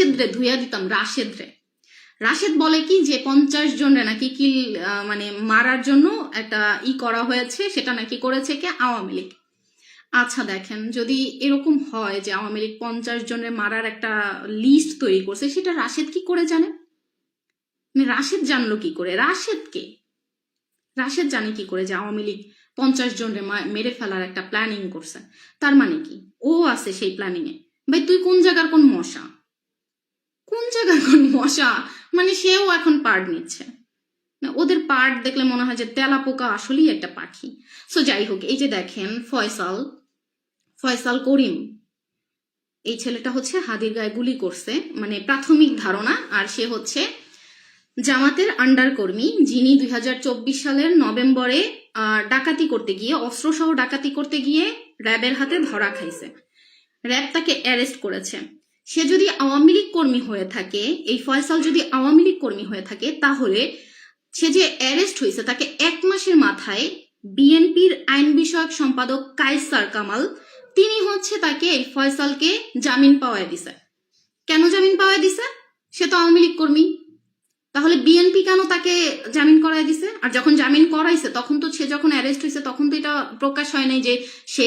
রাশেদ রে ধুইয়া দিতাম রাশেদ রে রাশেদ বলে কি যে, পঞ্চাশ জনের নাকি কিল মানে মারার জন্য একটা ই করা হয়েছে, সেটা নাকি করেছে কে? আওয়ামী লীগ। আচ্ছা দেখেন, যদি এরকম হয় যে আওয়ামী লীগ পঞ্চাশ জনের মারার একটা লিস্ট তৈরি করছে, সেটা রাশেদ কি করে জানে? মানে রাশেদ জানলো কি করে? রাশেদ কে? রাশেদ জানে কি করে যে আওয়ামী লীগ পঞ্চাশ জনের মেরে ফেলার একটা প্ল্যানিং করছে? তার মানে কি? ও আছে সেই প্ল্যানিং এ ভাই, তুই কোন জায়গার কোন মশা? কোন জায়গায় কোন মশা মানে সেও এখন পার্ট নিচ্ছে। না, ওদের পার্ট দেখলে মনে হয় যে তেলা পোকা আসলেই একটা পাখি। সো যাই হোক এই যে দেখেন ফয়সাল ফয়সাল করিম এই ছেলেটা হচ্ছে হাদির গায়ে গুলি করছে মানে প্রাথমিক ধারণা আর সে হচ্ছে জামাতের আন্ডার কর্মী যিনি দুই হাজার চব্বিশ সালের নভেম্বরে ডাকাতি করতে গিয়ে অস্ত্রসহ ডাকাতি করতে গিয়ে র্যাবের হাতে ধরা খাইছে। র্যাব তাকে অ্যারেস্ট করেছে। সে যদি আওয়ামী লীগ কর্মী হয়ে থাকে, এই ফয়সাল যদি আওয়ামী লীগ কর্মী হয়ে থাকে, তাহলে সে যে অ্যারেস্ট হয়েছে, তাকে এক মাসের মাথায় বিএনপির আইন বিষয়ক সম্পাদক কায়সার কামাল, তিনি হচ্ছে তাকে এই ফয়সালকে জামিন পাওয়ায় দিছে। কেন জামিন পাওয়ায় দিছে? সে তো আওয়ামী লীগ কর্মী। তাহলে বিএনপি কেন তাকে জামিন করাই দিছে? আর যখন জামিন করাইছে, তখন তো সে যখন অ্যারেস্ট হয়েছে, তখন তো এটা প্রকাশ হয় নাই যে সে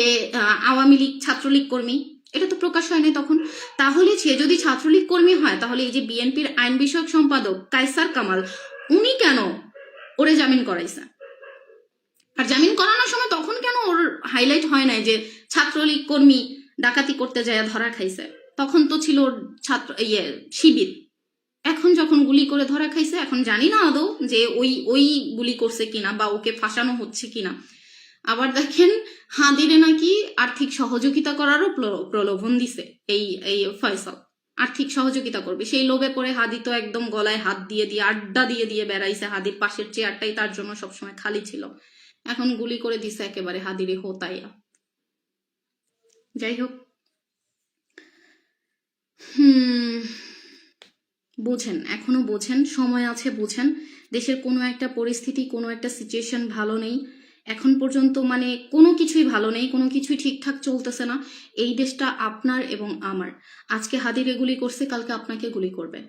আওয়ামী লীগ ছাত্রলীগ কর্মী। এটা তো প্রকাশ হয় নাই তখন। তাহলে সে যদি ছাত্রলীগ কর্মী হয়, তাহলে এই যে বিএনপির আইন বিষয়ক সম্পাদক কায়সার কামাল, উনি কেন ওরে জামিন করাইছে? আর জামিন করানোর সময় তখন কেন ওর হাইলাইট হয় নাই যে ছাত্রলীগ কর্মী ডাকাতি করতে যায় ধরা খাইছে? তখন তো ছিল ওর ছাত্র ইয়ে শিবির। এখন যখন গুলি করে ধরা খাইছে, এখন জানি না আদৌ যে ওই ওই গুলি করছে কিনা বা ওকে ফাঁসানো হচ্ছে কিনা। আবার দেখেন, হাদিরে নাকি আর্থিক সহযোগিতা করারও প্রলোভন দিছে এই এই ফয়সাল। আর্থিক সহযোগিতা করবে। সেই লোভে পড়ে হাদি তো একদম গলায় হাত দিয়ে দিয়ে, আড্ডা দিয়ে দিয়ে বেড়াইছে। হাদির পাশের চেয়ারটাই তার জন্য সবসময় খালি ছিল। এখন গুলি করে দিছে একেবারে হাদিরে হোতাইয়া। যাই হোক। হুম, বুঝেন, এখনও বোঝেন, সময় আছে, বুঝেন। দেশের কোনো একটা পরিস্থিতি, কোনো একটা সিচুয়েশন ভালো নেই। এখন পর্যন্ত মানে কোনো কিছুই ভালো নেই, কোনো কিছুই ঠিকঠাক চলতেছে না। এই দেশটা আপনার এবং আমার। আজকে হাদিরে গুলি করছে, কালকে আপনাকে গুলি করবে।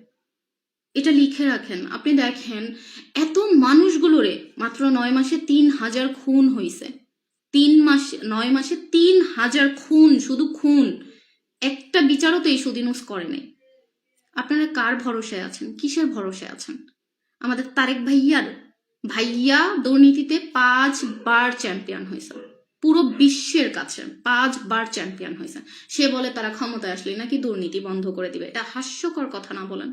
এটা লিখে রাখেন। আপনি দেখেন, এত মানুষগুলোরে মাত্র নয় মাসে তিন হাজার খুন হইছে। তিন মাস, নয় মাসে তিন হাজার খুন, শুধু খুন। একটা বিচারও তো এই সুদিনুস করে নাই। আপনারা কার ভরসায় আছেন? কিসের ভরসায় আছেন? আমাদের তারেক ভাইয়ার ভাইয়া দুর্নীতিতে পাঁচবার চ্যাম্পিয়ন হয়েছে। পুরো বিশ্বের কাছে পাঁচবার চ্যাম্পিয়ন হয়েছে। সে বলে, তারা ক্ষমতায় আসলে নাকি দুর্নীতি বন্ধ করে দিবে? এটা হাস্যকর কথা না বলেন?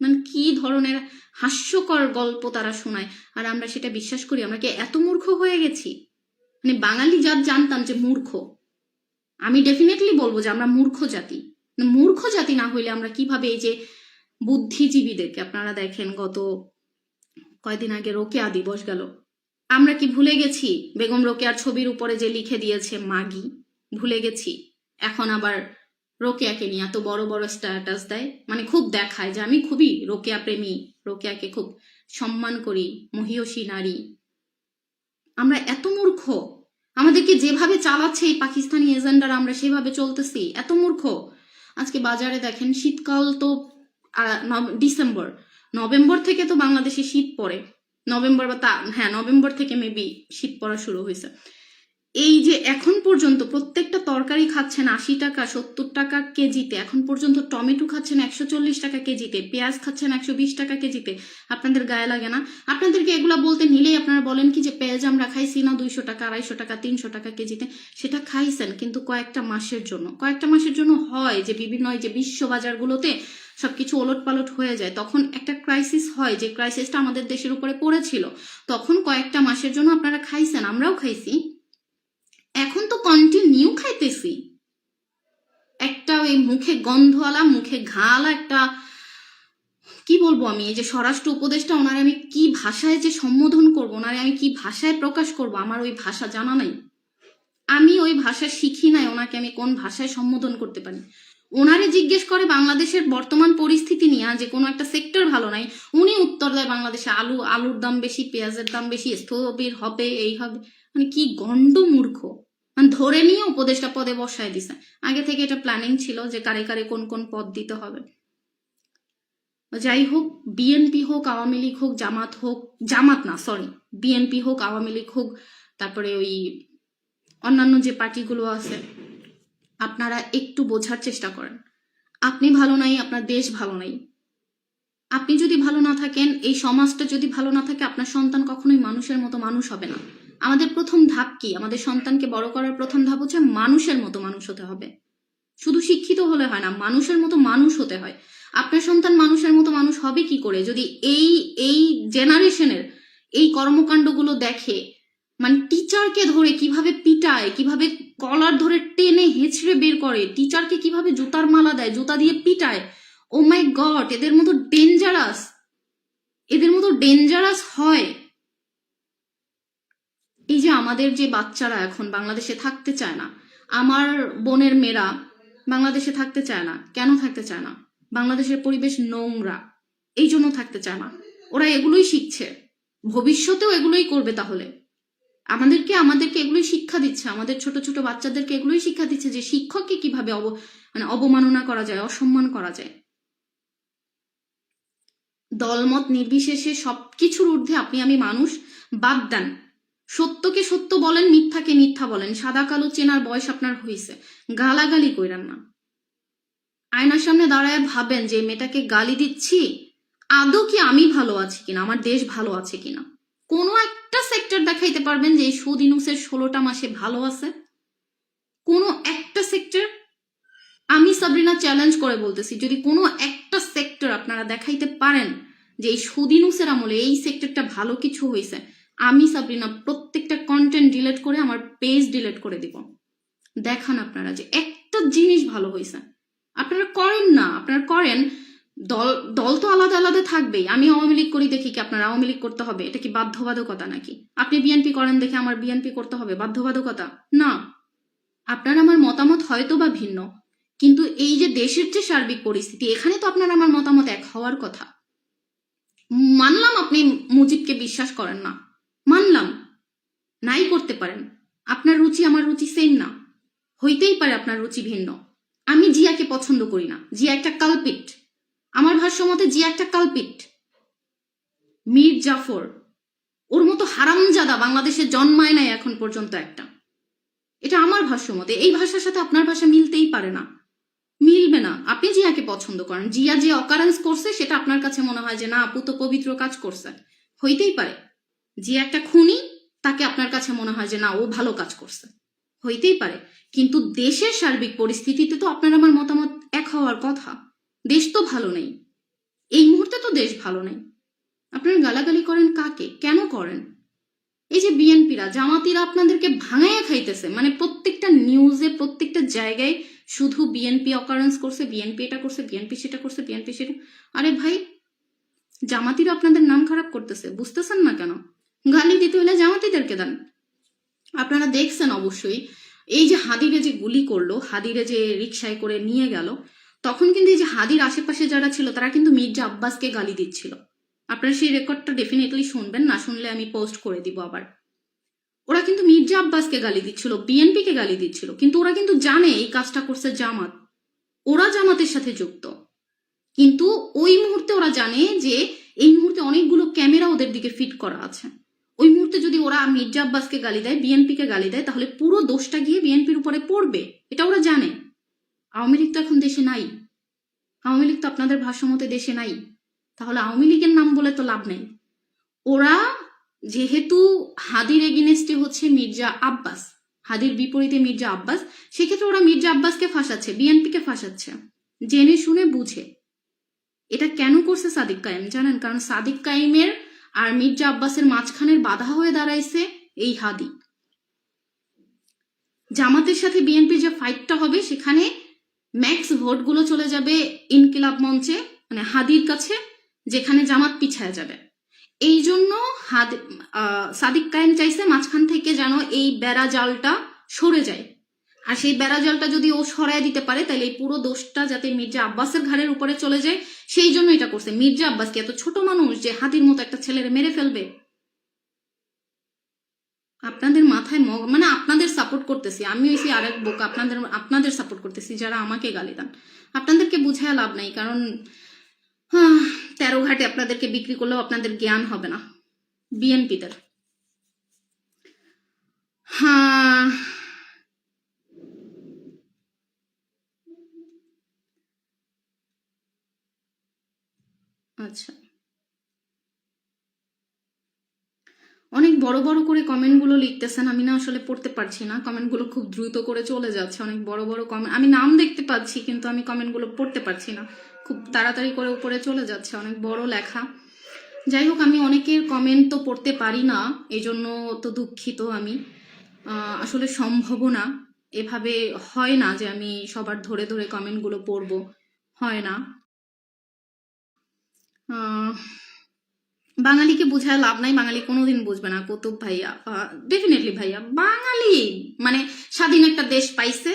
মানে কি ধরনের হাস্যকর গল্প তারা শোনায়। আর আমরা সেটা বিশ্বাস করি, আমরা কি এত মূর্খ হয়ে গেছি? মানে বাঙালি জাত জানতাম যে মূর্খ। আমি ডেফিনেটলি বলব যে আমরা মূর্খ জাতি। মূর্খ জাতি না হইলে আমরা কীভাবে এই যে বুদ্ধিজীবীদেরকে, আপনারা দেখেন গত কয়দিন আগে রোকেয়া দিবস গেল। আমরা কি ভুলে গেছি? বেগম রোকেয়ার ছবির উপরে যে লিখে দিয়েছে মাগি, ভুলে গেছি। এখন আবার রোকেয়াকে নিয়ে এত বড় বড় স্ট্যাটাস দেয় মানে খুব দেখায় যে আমি খুবই রোকেয়া প্রেমী, রোকেয়াকে খুব সম্মান করি, মহিয়সী নারী। আমরা এত মূর্খ, আমাদেরকে যেভাবে চালাচ্ছে এই পাকিস্তানি এজেন্ডার, আমরা সেভাবে চলতেছি, এত মূর্খ। আজকে বাজারে দেখেন, শীতকাল তো ডিসেম্বর। নভেম্বর থেকে তো বাংলাদেশে শীত পড়ে। নভেম্বর বা তা হ্যাঁ নভেম্বর থেকে মেবি শীত পড়া শুরু হয়েছে। এই যে এখন পর্যন্ত প্রত্যেকটা তরকারি খাচ্ছেন আশি টাকা, সত্তর টাকা কেজিতে। এখন পর্যন্ত টমেটো খাচ্ছেন একশো চল্লিশ টাকা কেজিতে। পেঁয়াজ খাচ্ছেন একশো বিশ টাকা কেজিতে। আপনাদের গায়ে লাগে না? আপনাদেরকে এগুলা বলতে নিলেই আপনারা বলেন কি যে পেঁয়াজ আমরা খাইছি না দুইশো টাকা, আড়াইশো টাকা, তিনশো টাকা কেজিতে। সেটা খাইছেন কিন্তু কয়েকটা মাসের জন্য। কয়েকটা মাসের জন্য হয় যে বিভিন্ন যে বিশ্ব বাজারগুলোতে সবকিছু ওলট পালট হয়ে যায়, তখন একটা ক্রাইসিস হয়, যে ক্রাইসিসটা আমাদের দেশের উপরে পড়েছিল। তখন কয়েকটা মাসের জন্য আপনারা খাইছেন, আমরাও খাইছি। এখন তো কন্টিনিউ খাইতেছি। একটা ওই মুখে গন্ধওয়ালা, মুখে ঘালা একটা, কি বলব আমি, এই যে স্বরাষ্ট্র উপদেশটা ওনারে আমি কি ভাষায় যে সম্বোধন করব, ওনারে আমি কি ভাষায় প্রকাশ করব, আমার ওই ভাষা জানা নাই। আমি ওই ভাষা শিখি নাই, ওনাকে আমি কোন ভাষায় সম্বোধন করতে পারি? ওনারে জিজ্ঞেস করে বাংলাদেশের বর্তমান পরিস্থিতি নিয়ে যে কোনো একটা সেক্টর ভালো নাই, উনি উত্তর দেয় বাংলাদেশে, আলু, আলুর দাম বেশি, পেঁয়াজের দাম বেশি, স্থবির হবে, এই হবে। মানে কি গন্ড মূর্খ মানে ধরে নিয়ে উপদেষ্টা পদে বসায় দিছে। আগে থেকে এটা প্ল্যানিং ছিল যে কারে কারে কোন কোন পদ দিতে হবে। যাই হোক বিএনপি হোক, আওয়ামী লীগ হোক, জামাত হোক, জামাত না সরি বিএনপি হোক, আওয়ামী লীগ হোক, তারপরে ওই অন্যান্য যে পার্টিগুলো আছে আপনারা একটু বোঝার চেষ্টা করেন। আপনি ভালো নাই, আপনার দেশ ভালো নাই। আপনি যদি ভালো না থাকেন, এই সমাজটা যদি ভালো না থাকে, আপনার সন্তান কখনোই মানুষের মতো মানুষ হবে না। আমাদের প্রথম ধাপ কি? আমাদের সন্তানকে বড় করার প্রথম ধাপ হচ্ছে মানুষের মতো মানুষ হতে হবে। শুধু শিক্ষিত হলে হয় না, মানুষের মতো মানুষ হতে হয়। আপনার সন্তান মানুষের মতো মানুষ হবে কি করে? যদি এই এই জেনারেশনের এই কর্মকাণ্ডগুলো দেখে মানে টিচারকে ধরে কীভাবে পিটায়, কীভাবে কলার ধরে টেনে হেঁচড়ে বের করে। টিচারকে কীভাবে জুতার মালা দেয়, জুতা দিয়ে পিটায়? ও মাই গড এদের মতো ডেঞ্জারাস এদের মতো ডেঞ্জারাস হয়। এই যে আমাদের যে বাচ্চারা এখন বাংলাদেশে থাকতে চায় না, আমার বোনের মেয়েরা বাংলাদেশে থাকতে চায় না। কেন থাকতে চায় না? বাংলাদেশের পরিবেশ নোংরা, এই জন্য থাকতে চায় না। ওরা এগুলোই শিখছে। ভবিষ্যতেও এগুলোই করবে তাহলে। আমাদেরকে আমাদেরকে এগুলোই শিক্ষা দিচ্ছে। আমাদের ছোট ছোট বাচ্চাদেরকে এগুলোই শিক্ষা দিচ্ছে যে শিক্ষককে কীভাবে অব মানে অবমাননা করা যায়, অসম্মান করা যায়। দলমত নির্বিশেষে সবকিছুর ঊর্ধ্বে আপনি, আমি মানুষ বাদ দেন সত্যকে সত্য বলেন, মিথ্যাকে মিথ্যা বলেন। সাদা কালো চেনার বয়স আপনার হয়েছে গালাগালি কইরান না। আয়নার সামনে দাঁড়ায় ভাবেন যে মেয়েটাকে গালি দিচ্ছি, আদৌ কি আমি ভালো আছি কিনা? আমার দেশ ভালো আছে কিনা? কোনো একটা সেক্টর দেখাইতে পারবেন যে এই সুদ ইনুসের ষোলোটা মাসে ভালো আছে। কোনো একটা সেক্টর আমি সাবরিনা চ্যালেঞ্জ করে বলতেছি, যদি কোনো একটা সেক্টর আপনারা দেখাইতে পারেন যে এই সুদিনুসের আমলে এই সেক্টরটা ভালো কিছু হয়েছে আমি সাবরিনা প্রত্যেকটা কন্টেন্ট ডিলেট করে আমার পেজ ডিলেট করে দিব। দেখান আপনারা যে একটা জিনিস ভালো হয়েছে আপনারা করেন না, আপনারা করেন দল দল তো আলাদা আলাদা থাকবেই। আমি আওয়ামী লীগ করি দেখি কি আপনার আওয়ামী লীগ করতে হবে? এটা কি বাধ্যবাধকতা নাকি? আপনি বিএনপি করেন দেখে আমার বিএনপি করতে হবে? বাধ্যবাধকতা? না। আপনার আমার মতামত হয়তো বা ভিন্ন। কিন্তু এই যে দেশের যে সার্বিক পরিস্থিতি, এখানে তো আপনার আমার মতামত এক হওয়ার কথা। মানলাম আপনি মুজিবকে বিশ্বাস করেন না। মানলাম। নাই করতে পারেন। আপনার রুচি আমার রুচি সেম না। হইতেই পারে আপনার রুচি ভিন্ন। আমি জিয়াকে পছন্দ করি না। জিয়া একটা কালপিট আমার ভাষ্য মতে জিয়া একটা কালপিট, মীর জাফর, ওর মতো হারামজাদা বাংলাদেশে জন্মায় নাই এখন পর্যন্ত একটা। এটা আমার ভাষ্য মতে। এই ভাষার সাথে আপনার ভাষা মিলতেই পারে না। মিলবে না। আপনি জিয়াকে পছন্দ করেন। জিয়া যে অকারেন্স করছে, সেটা আপনার কাছে মনে হয় যে, না, আপু তো পবিত্র কাজ করছে। হইতেই পারে। জিয়া একটা খুনি, তাকে আপনার কাছে মনে হয় যে, না, ও ভালো কাজ করছে। হইতেই পারে। কিন্তু দেশের সার্বিক পরিস্থিতিতে তো আপনার আমার মতামত এক হওয়ার কথা। দেশ তো ভালো নেই। এই মুহূর্তে তো দেশ ভালো নেই। আপনারা গালাগালি করেন কাকে? কেন করেন? এই যে বিএনপিরা, জামাতিরা আপনাদেরকে ভাঙাইয়া খাইতেছে। মানে প্রত্যেকটা নিউজে প্রত্যেকটা জায়গায় শুধু বিএনপি অকারেন্স করছে, বিএনপি এটা করছে, বিএনপি সেটা করছে, বিএনপি সেটা। আরে ভাই, জামাতিরা আপনাদের নাম খারাপ করতেছে, বুঝতেছেন না কেন? গালি দিতে হলে জামাতিদেরকে দেন। আপনারা দেখছেন অবশ্যই, এই যে হাদিরে যে গুলি করল, হাদিরে যে রিক্সায় করে নিয়ে গেল তখন কিন্তু এই যে হাদির আশেপাশে যারা ছিল, তারা কিন্তু মির্জা আব্বাসকে গালি দিচ্ছিল। আপনারা সেই রেকর্ডটা ডেফিনেটলি শুনবেন, না শুনলে আমি পোস্ট করে দিব আবার। ওরা কিন্তু মির্জা আব্বাসকে গালি দিচ্ছিল বিএনপিকে গালি দিচ্ছিল, কিন্তু ওরা কিন্তু জানে এই কাজটা করছে জামাত। ওরা জামাতের সাথে যুক্ত। কিন্তু ওই মুহূর্তে ওরা জানে যে এই মুহূর্তে অনেকগুলো ক্যামেরা ওদের দিকে ফিট করা আছে। ওই মুহূর্তে যদি ওরা মির্জা আব্বাসকে গালি দেয় বিএনপিকে গালি দেয়, তাহলে পুরো দোষটা গিয়ে বিএনপির উপরে পড়বে। এটা ওরা জানে। আওয়ামী লীগ তো এখন দেশে নাই। আওয়ামী লীগ তো আপনাদের ভাষ্যমতে দেশে নাই। তাহলে আওয়ামী লীগের নাম বলে তো লাভ নেই। ওরা যেহেতু হাদির এগেনেস্টে হচ্ছে মির্জা আব্বাস, হাদির বিপরীতে মির্জা আব্বাস, সেক্ষেত্রে ওরা মির্জা আব্বাসকে ফাঁসাচ্ছে, বিএনপিকে ফাঁসাচ্ছে। জেনে শুনে বুঝে। এটা কেন করছে সাদিক কায়েম, জানেন? কারণ সাদিক কায়েমের আর মির্জা আব্বাসের মাঝখানের বাধা হয়ে দাঁড়াইছে এই হাদি। জামাতের সাথে বিএনপির যে ফাইটটা হবে, সেখানে ম্যাক্স ভোটগুলো চলে যাবে ইনকিলাব মঞ্চে মানে হাদির কাছে, যেখানে জামাত পিছায় যাবে। এই জন্য হাদ সাদিক কায়েম চাইছে মাঝখান থেকে যেন এই বেড়া জালটা সরে যায়। আর সেই বেড়া জালটা যদি ও সরায় দিতে পারে, তাহলে এই পুরো দোষটা যাতে মির্জা আব্বাসের ঘাড়ের উপরে চলে যায়, সেই জন্য এটা করছে। মির্জা আব্বাস কি এত ছোট মানুষ যে হাতির মতো একটা ছেলের মেরে ফেলবে? আপনাদের মাথায় মগ মানে আপনাদের সাপোর্ট করতেছি। আমি হইছি আরেক বোক আপনাদের আপনাদের সাপোর্ট করতেছি যারা আমাকে গালি দেন। আপনাদেরকে বুঝায় লাভ নাই কারণ আহ, তেরো ঘাটে আপনাদেরকে বিক্রি করলেও আপনাদের জ্ঞান হবে না বিএনপিদের। হ্যাঁ। আচ্ছা। অনেক বড় বড় করে কমেন্টগুলো লিখতেছেন, আমি না আসলে পড়তে পারছি না। কমেন্টগুলো খুব দ্রুত করে চলে যাচ্ছে, অনেক বড় বড় কমেন্ট আমি নাম দেখতে পাচ্ছি, কিন্তু আমি কমেন্টগুলো পড়তে পারছি না। খুব তাড়াতাড়ি করে উপরে চলে যাচ্ছে, অনেক বড় লেখা। যাই হোক, আমি অনেকের কমেন্ট তো পড়তে পারি না এই জন্য তো দুঃখিত আমি। আসলে সম্ভব না, এভাবে হয় না যে আমি সবার ধরে ধরে কমেন্টগুলো পড়ব, হয় না। বাঙালিকে বোঝায় লাভ নাই, বাঙালি কোনোদিন বুঝবে না। কৌতুব ভাইয়া ডেফিনেটলি ভাইয়া, বাঙালি! মানে স্বাধীন একটা দেশ পাইছে,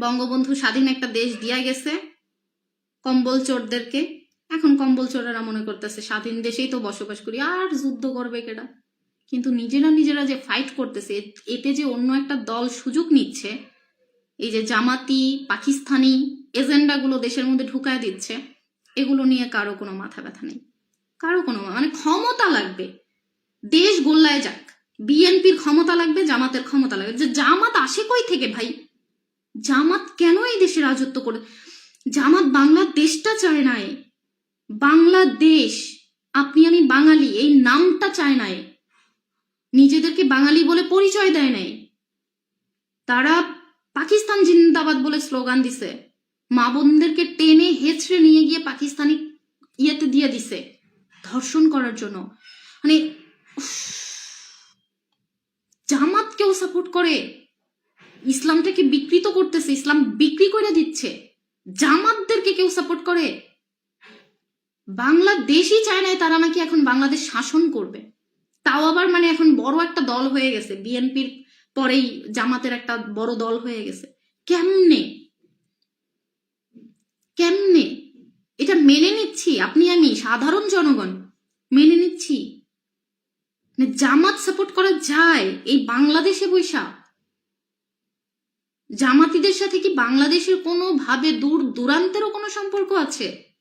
বঙ্গবন্ধু স্বাধীন একটা দেশ দিয়া গেছে, কম্বল চোরদেরকে। এখন কম্বল চোরেরা মনে করতেছে, স্বাধীন দেশেই তো বসবাস করি, আর যুদ্ধ করবে কেডা? কিন্তু নিজেরা নিজেরা যে ফাইট করতেছে এতে যে অন্য একটা দল সুযোগ নিচ্ছে, এই যে জামাতি, পাকিস্তানি এজেন্ডাগুলো দেশের মধ্যে ঢুকায় দিচ্ছে, এগুলো নিয়ে কারও কোনো মাথা ব্যথা নেই। কারও কোনো মানে ক্ষমতা লাগবে। দেশ গোল্লায় যাক, বিএনপির ক্ষমতা লাগবে, জামাতের ক্ষমতা লাগবে। যে জামাত আসে কই থেকে ভাই? জামাত কেন এই দেশে রাজত্ব করে? জামাত বাংলাদেশটা চায় না এ। বাংলাদেশ, আপনি আমি বাঙালি, এই নামটা চায় না এ। নিজেদেরকে বাঙালি বলে পরিচয় দেয় নাই তারা পাকিস্তান জিন্দাবাদ বলে স্লোগান দিছে। মা বোনদেরকে টেনে হেঁচড়ে নিয়ে গিয়ে পাকিস্তানি ইয়েতে দিয়ে দিছে। ধর্ষণ করার জন্য। মানে জামাত কেউ সাপোর্ট করে? ইসলামটাকে বিকৃত করতেছে, ইসলাম বিক্রি করে দিচ্ছে। জামাতদেরকে কেউ সাপোর্ট করে? বাংলাদেশই চায় না তারা নাকি এখন বাংলাদেশ শাসন করবে। তাও আবার মানে এখন বড় একটা দল হয়ে গেছে। বিএনপির পরেই জামাতের একটা বড় দল হয়ে গেছে। কেমনে? কেমনে? এটা মেনে নিচ্ছি, আপনি আমি সাধারণ জনগণ। মেনে নিচ্ছি। মানে জামাত সাপোর্ট করা যায়, এই বাংলাদেশে বৈশা। জামাতিদের সাথে কি বাংলাদেশের কোনো ভাবে দূর দূরান্তেরও কোনো সম্পর্ক আছে?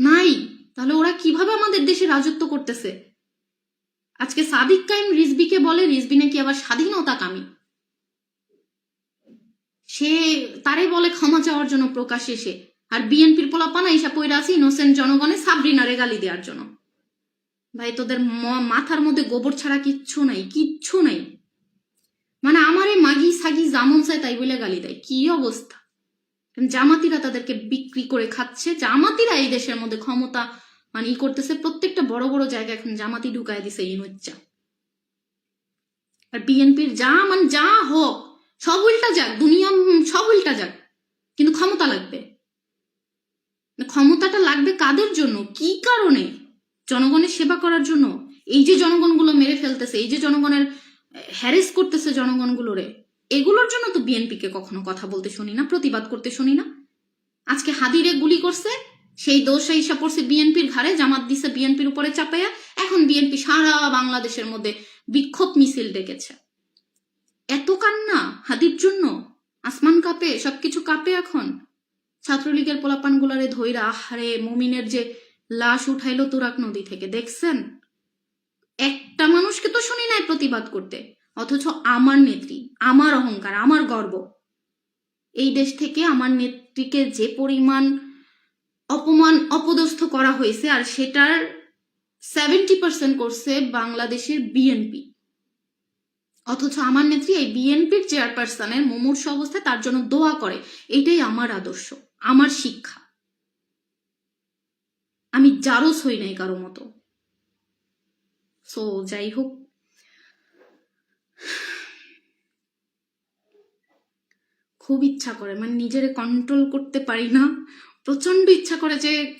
নাই। তাহলে ওরা কীভাবে আমাদের দেশে রাজত্ব করতেছে? আজকে সাদিক কাইম রিজবিকে বলে রিজবি নাকি আবার স্বাধীনতা কামী সে, তারে বলে ক্ষমা চাওয়ার জন্য প্রকাশ্যে এসে। আর বিএনপির পোলা পানা ইসা পইরা আছে ইনোসেন্ট জনগণে সাবরিনারে গালি দেওয়ার জন্য। ভাই, তোদের মাথার মধ্যে গোবর ছাড়া কিচ্ছু নাই কিচ্ছু নাই। মানে আমারে মাগি সাগি জামন চায় তাই বলে গালি দেয়। কি অবস্থা? জামাতিরা তাদেরকে বিক্রি করে খাচ্ছে। জামাতিরা এই দেশের মধ্যে ক্ষমতা মানে ই করতেছে, প্রত্যেকটা বড় বড় জায়গা এখন জামাতি ঢুকায় দিছে ইনুচ্চা আর বিএনপির যা মানে যা হোক, সব উল্টা যাক দুনিয়া সব উল্টা যাক, কিন্তু ক্ষমতা লাগবে। ক্ষমতাটা লাগবে কাদের জন্য? কি কারণে? জনগণের সেবা করার জন্য? এই যে জনগণগুলো মেরে ফেলতেছে, এই যে জনগণের হ্যারেস করতেছে জনগণগুলোরে, এগুলোর জন্য তো বিএনপিকে কখনো কথা বলতে শুনি না, প্রতিবাদ করতে শুনি না। আজকে হাদিরে গুলি করছে, সেই দোষ হিসা পড়ছে বিএনপির ঘাড়ে, জামাত দিছে বিএনপির উপরে চাপাইয়া, এখন বিএনপি সারা বাংলাদেশের মধ্যে বিক্ষোভ মিছিল ডেকেছে। এত কান্না হাদির জন্য, আসমান কাঁপে, সবকিছু কাঁপে এখন। ছাত্রলীগের পোলাপান গুলারে ধৈরা আহারে, মুমিনের যে লাশ উঠাইলো তুরাক নদী থেকে, দেখছেন? একটা মানুষকে তো শুনি নাই প্রতিবাদ করতে, অথচ আমার নেত্রী, আমার অহংকার, আমার গর্ব। এই দেশ থেকে আমার নেত্রীকে যে পরিমাণ অপমান অপদস্থ করা হয়েছে, আর সেটার সেভেন্টি পার্সেন্ট করছে বাংলাদেশের বিএনপি অথচ আমার নেত্রী এই বিএনপির চেয়ারপারসনের মুমূর্ষ অবস্থায় তার জন্য দোয়া করে, এটাই আমার আদর্শ। আমার শিক্ষা। আমি জারস হই নাই কারও মতো। সো যাই হোক। খুব ইচ্ছা করে মানে নিজেরে কন্ট্রোল করতে পারি না। প্রচণ্ড ইচ্ছা করে যে,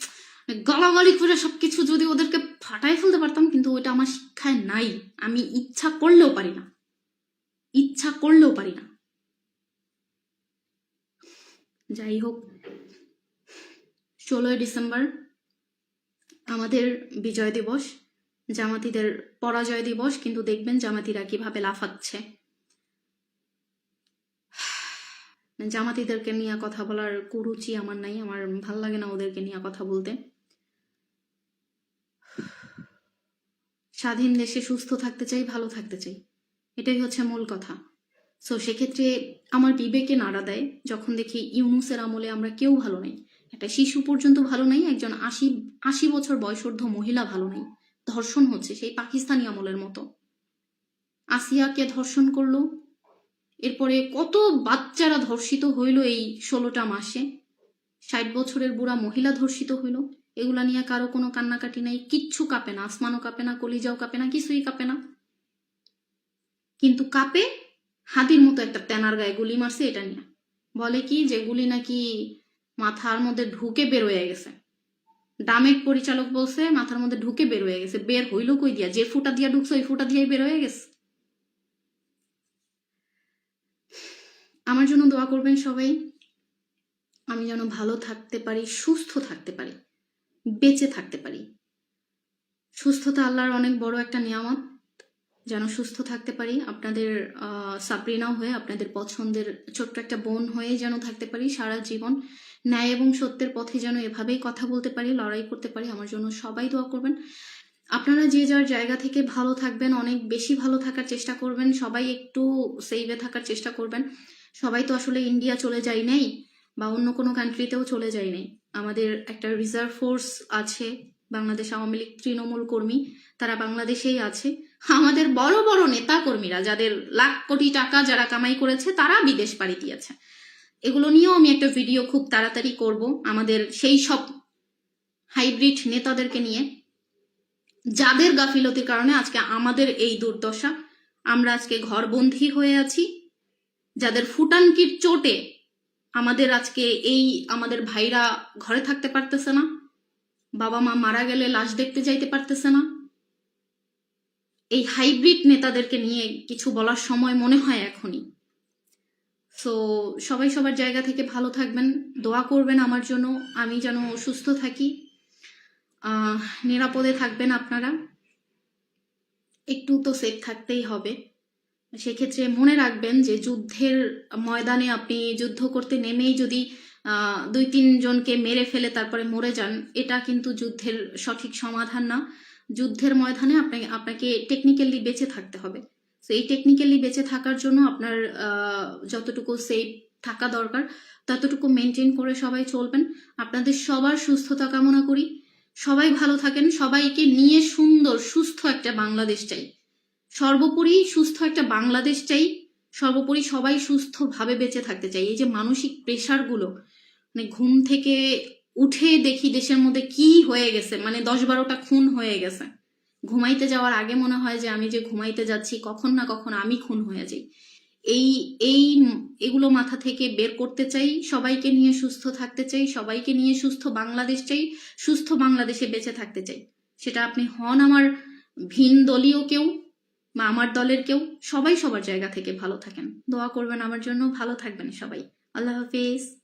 গলাগলি করে সবকিছু যদি ওদেরকে ফাটাই ফেলতে পারতাম, কিন্তু ওইটা আমার শিক্ষায় নাই। আমি ইচ্ছা করলেও পারি না। ইচ্ছা করলেও পারি না। যাই হোক, ষোলোই ডিসেম্বর আমাদের বিজয় দিবস, জামাতিদের পরাজয় দিবস, কিন্তু দেখবেন জামাতিরা কীভাবে লাফাচ্ছে। জামাতিদেরকে নিয়ে কথা বলার কুরুচি আমার নাই, আমার ভালো লাগে না ওদেরকে নিয়ে কথা বলতে। স্বাধীন দেশে সুস্থ থাকতে চাই, ভালো থাকতে চাই, এটাই হচ্ছে মূল কথা। সো সেক্ষেত্রে আমার বিবেকে নাড়া দেয়, যখন দেখি ইউনুসের আমলে আমরা কেউ ভালো নেই। একটা শিশু পর্যন্ত ভালো নাই, একজন আশি আশি বছর বয়সর্ধ মহিলা ভালো নেই। ধর্ষণ হচ্ছে সেই পাকিস্তানি আমলের মতো। আসিয়াকে ধর্ষণ করল। এরপরে কত বাচ্চারা ধর্ষিত হইল এই ষোলোটা মাসে। ষাট বছরের বুড়া মহিলা ধর্ষিত হইল। এগুলা নিয়ে কারও কোনো কান্নাকাটি নাই, কিচ্ছু কাঁপে না, আসমানও কাঁপে না, কলিজাও কাঁপে না, কিছুই কাঁপে না। কিন্তু কাঁপে হাতির মতো একটা তেনার গায়ে গুলি মারছে এটা নিয়ে। বলে কি যে গুলি নাকি মাথার মধ্যে ঢুকে বের হয়ে গেছে। ডামের পরিচালক বলছে, মাথার মধ্যে ঢুকে বের হয়ে গেছে। বের হইল কই দিয়া? যে ফুটা দিয়া ঢুকছে, ওই ফুটা দিয়েই বের হয়ে গেছে। আমার জন্য দোয়া করবেন সবাই। আমি যেন ভালো থাকতে পারি, সুস্থ থাকতে পারি, বেঁচে থাকতে পারি। সুস্থতা আল্লাহর অনেক বড় একটা নিয়ামত। যেন সুস্থ থাকতে পারি, আপনাদের সাবরিনাও হয়ে, আপনাদের পছন্দের ছোট্ট একটা বোন হয়ে যেন থাকতে পারি সারা জীবন। ন্যায় এবং সত্যের পথে যেন এভাবেই কথা বলতে পারি, লড়াই করতে পারি, আমার জন্য সবাই দোয়া করবেন। আপনারা যে যার জায়গা থেকে ভালো থাকবেন, অনেক বেশি ভালো থাকার চেষ্টা করবেন, সবাই একটু সেভে থাকার চেষ্টা করবেন। সবাই তো আসলে ইন্ডিয়া চলে যায় নাই, বা অন্য কোনো কান্ট্রিতেও চলে যায় নাই। আমাদের একটা রিজার্ভ ফোর্স আছে, বাংলাদেশ আওয়ামী লীগ তৃণমূল কর্মী, তারা বাংলাদেশেই আছে। আমাদের বড় বড় নেতা কর্মীরা যাদের লাখ কোটি টাকা যারা কামাই করেছে, তারা বিদেশ পাড়ি দিয়েছে। এগুলো নিয়েও আমি একটা ভিডিও খুব তাড়াতাড়ি করব আমাদের সেই সব হাইব্রিড নেতাদেরকে নিয়ে। যাদের গাফিলতির কারণে আজকে আমাদের এই দুর্দশা। আমরা আজকে ঘরবন্দি হয়ে আছি। যাদের ফুটানকির চোটে আমাদের আজকে এই আমাদের ভাইরা ঘরে থাকতে পারতেছে না। বাবা মা মারা গেলে লাশ দেখতে যাইতে পারতেছে না। এই হাইব্রিড নেতাদেরকে নিয়ে কিছু বলার সময় মনে হয় এখনই। সো সবাই সবার জায়গা থেকে ভালো থাকবেন, দোয়া করবেন আমার জন্য, আমি যেন সুস্থ থাকি। নিরাপদে থাকবেন আপনারা। একটু তো সেফ থাকতেই হবে। সেক্ষেত্রে মনে রাখবেন যে যুদ্ধের ময়দানে আপনি যুদ্ধ করতে নেমেই যদি দুই তিন জনকে মেরে ফেলে তারপরে মরে যান, এটা কিন্তু যুদ্ধের সঠিক সমাধান না। যুদ্ধের ময়দানে আপনাকে আপনাকে টেকনিক্যালি বেঁচে থাকতে হবে। তো এই টেকনিক্যালি বেঁচে থাকার জন্য আপনার যতটুকু সেফ থাকা দরকার, ততটুকু মেনটেন করে সবাই চলবেন। আপনাদের সবার সুস্থতা কামনা করি। সবাই ভালো থাকেন। সবাইকে নিয়ে সুন্দর, সুস্থ একটা বাংলাদেশ চাই। সর্বোপরি সুস্থ একটা বাংলাদেশ চাই। সর্বোপরি সবাই সুস্থভাবে বেঁচে থাকতে চাই। এই যে মানসিক প্রেশারগুলো মানে ঘুম থেকে উঠে দেখি দেশের মধ্যে কি হয়ে গেছে মানে দশ বারোটা খুন হয়ে গেছে। ঘুমাইতে যাওয়ার আগে মনে হয় যে আমি যে ঘুমাইতে যাচ্ছি, কখন না কখন আমি খুন হয়ে যাই। এই এই এগুলো মাথা থেকে বের করতে চাই, সবাইকে নিয়ে সুস্থ থাকতে চাই, সবাইকে নিয়ে সুস্থ বাংলাদেশ চাই, সুস্থ বাংলাদেশে বেঁচে থাকতে চাই। সেটা আপনি হন আমার ভিন দলীয় কেউ বা আমার দলের কেউ, সবাই সবার জায়গা থেকে ভালো থাকেন। দোয়া করবেন আমার জন্য, ভালো থাকবেন সবাই। আল্লাহ হাফিজ।